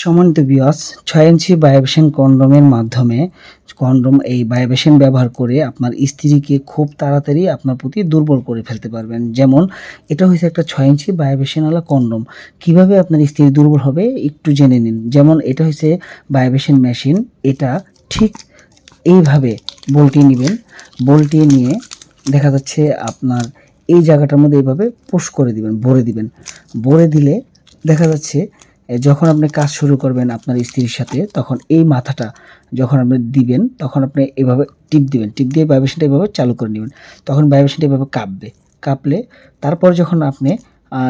সম্মানিত বিয়াস ছয় ইঞ্চি বায়োবেশন কন্ডোমের মাধ্যমে কন্ডোম এই বায়োবেশন ব্যবহার করে আপনার স্ত্রীকে খুব তাড়াতাড়ি আপনার প্রতি দুর্বল করে ফেলতে পারবেন। যেমন, এটা হয়েছে একটা ছয় ইঞ্চি বায়োবেশনওয়ালা কন্ডোম। কীভাবে আপনার স্ত্রী দুর্বল হবে একটু জেনে নিন। যেমন, এটা হয়েছে বায়োবেশন মেশিন। এটা ঠিক এইভাবে বল্টিয়ে নেবেন। বল্টিয়ে নিয়ে দেখা যাচ্ছে আপনার এই জায়গাটার মধ্যে এইভাবে পুশ করে দিবেন ভরে দিবেন। ভরে দিলে দেখা যাচ্ছে যখন আপনি কাজ শুরু করবেন আপনার স্ত্রীর সাথে, তখন এই মাথাটা যখন আপনি দিবেন, তখন আপনি এভাবে টিপ দিবেন। টিপ দিয়ে ভাইব্রেশনটা এভাবে চালু করে নেবেন। তখন ভাইব্রেশনটা এভাবে কাঁপবে। কাঁপলে তারপর যখন আপনি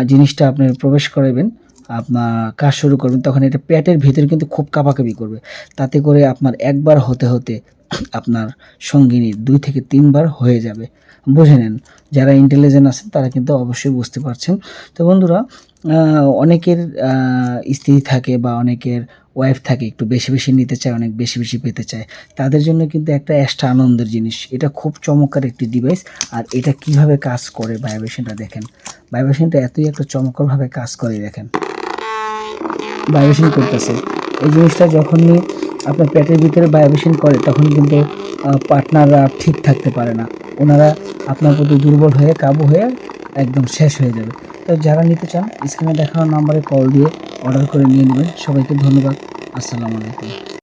জিনিসটা আপনি প্রবেশ করাবেন আপনার কাজ শুরু করবেন, তখন এটা পেটের ভিতরে কিন্তু খুব কাঁপাকাঁপি করবে। তাতে করে আপনার একবার হতে হতে আপনার সঙ্গিনী দুই থেকে তিনবার হয়ে যাবে। বুঝে নেন? যারা ইন্টেলিজেন্ট আছেন, তারা কিন্তু অবশ্যই বুঝতে পারছেন। তো বন্ধুরা অনেকের স্ত্রী থাকে বা অনেকের ওয়াইফ থাকে, একটু বেশি বেশি নিতে চায়, অনেক বেশি বেশি পেতে চায়। তাদের জন্য কিন্তু একটা এক্সট্রা আনন্দের জিনিস। এটা খুব চমৎকার একটি ডিভাইস আর এটা কীভাবে কাজ করে ভাইব্রেশনটা দেখেন। ভাইব্রেশনটা এতই একটা চমৎকারভাবে কাজ করে দেখেন। ভাইব্রেশন করতেছে। এই জিনিসটা যখনই আপনার পেটের ভিতরে ভাইব্রেশন করে, তখন কিন্তু পার্টনাররা ঠিক থাকতে পারে না। ওনারা আপনার প্রতি দুর্বল হয়ে, কাবু হয়ে একদম শেষ হয়ে যাবে। তো যারা নিতে চান স্ক্রিনে দেখানো নাম্বারে কল দিয়ে অর্ডার করে নিয়ে নেবেন। সবাইকে ধন্যবাদ। আসসালামু আলাইকুম।